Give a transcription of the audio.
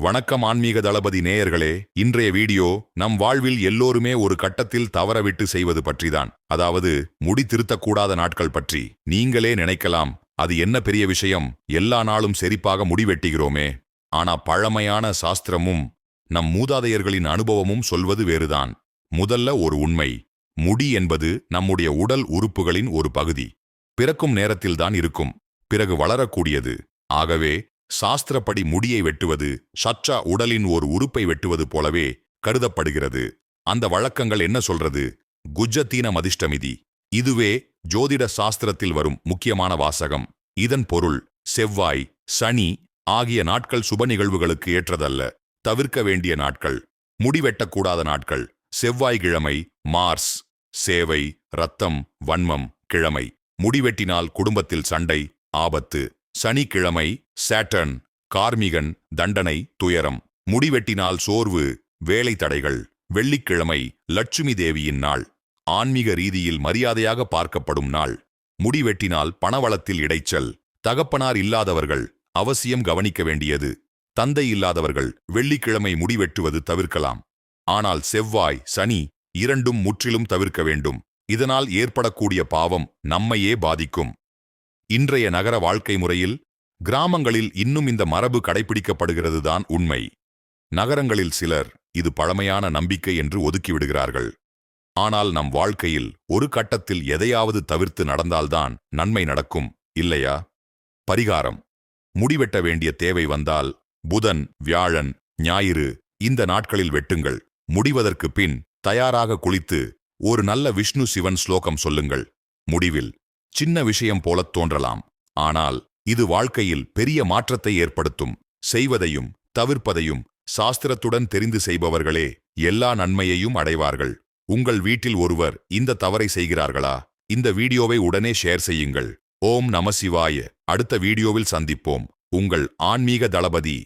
வணக்கம் ஆன்மீக தளபதி நேயர்களே இன்றைய வீடியோ நம் வாழ்வில் எல்லோருமே ஒரு கட்டத்தில் தவறவிட்டு செய்வது பற்றிதான். அதாவது முடி திருத்தக்கூடாத நாட்கள் பற்றி. நீங்களே நினைக்கலாம் அது என்ன பெரிய விஷயம்? எல்லா நாளும் செரிப்பாக முடி வெட்டுகிறோமே. ஆனா பழமையான சாஸ்திரமும் நம் மூதாதையர்களின் அனுபவமும் சொல்வது வேறுதான். முதல்ல ஒரு உண்மை. முடி என்பது நம்முடைய உடல் உறுப்புகளின் ஒரு பகுதி. பிறக்கும் நேரத்தில்தான் இருக்கும். பிறகு வளரக்கூடியது. ஆகவே சாஸ்திரப்படி முடியை வெட்டுவது சற்றா உடலின் ஒரு உறுப்பை வெட்டுவது போலவே கருதப்படுகிறது. அந்த வழக்கங்கள் என்ன சொல்றது? குஜத்தீன மதிஷ்டமிதி. இதுவே ஜோதிட சாஸ்திரத்தில் வரும் முக்கியமான வாசகம். இதன் பொருள் செவ்வாய் சனி ஆகிய நாட்கள் சுப நிகழ்வுகளுக்கு ஏற்றதல்ல. தவிர்க்க வேண்டிய நாட்கள். முடிவெட்டக்கூடாத நாட்கள். செவ்வாய்க்கிழமை மார்ஸ். சேவை ரத்தம் வன்மம் கிழமை. முடிவெட்டினால் குடும்பத்தில் சண்டை ஆபத்து. சனிக்கிழமை சேட்டன் கார்மிகன் தண்டனை துயரம். முடிவெட்டினால் சோர்வு வேலை தடைகள். வெள்ளிக்கிழமை லட்சுமி தேவியின் நாள். ஆன்மீக ரீதியில் மரியாதையாக பார்க்கப்படும் நாள். முடிவெட்டினால் பணவளத்தில் இடைச்சல். தகப்பனார் இல்லாதவர்கள் அவசியம் கவனிக்க வேண்டியது. தந்தை இல்லாதவர்கள் வெள்ளிக்கிழமை முடிவெட்டுவது தவிர்க்கலாம். ஆனால் செவ்வாய் சனி இரண்டும் முற்றிலும் தவிர்க்க வேண்டும். இதனால் ஏற்படக்கூடிய பாவம் நம்மையே பாதிக்கும். இன்றைய நகர வாழ்க்கை முறையில் கிராமங்களில் இன்னும் இந்த மரபு கடைபிடிக்கப்படுகிறதுதான் உண்மை. நகரங்களில் சிலர் இது பழமையான நம்பிக்கை என்று ஒதுக்கிவிடுகிறார்கள். ஆனால் நம் வாழ்க்கையில் ஒரு கட்டத்தில் எதையாவது தவிர்த்து நடந்தால்தான் நன்மை நடக்கும் இல்லையா? பரிகாரம். முடிவெட்ட வேண்டிய தேவை வந்தால் புதன் வியாழன் ஞாயிறு இந்த நாட்களில் வெட்டுங்கள். முடிவதற்கு பின் தயாராக குளித்து ஒரு நல்ல விஷ்ணு சிவன் ஸ்லோகம் சொல்லுங்கள். முடிவில் சின்ன விஷயம் போலத் தோன்றலாம். ஆனால் இது வாழ்க்கையில் பெரிய மாற்றத்தை ஏற்படுத்தும். செய்வதையும் தவிர்ப்பதையும் சாஸ்திரத்துடன் தெரிந்து செய்பவர்களே எல்லா நன்மையையும் அடைவார்கள். உங்கள் வீட்டில் ஒருவர் இந்த தவறை செய்கிறார்களா? இந்த வீடியோவை உடனே ஷேர் செய்யுங்கள். ஓம் நமசிவாய அடுத்த வீடியோவில் சந்திப்போம். உங்கள் ஆன்மீக தளபதி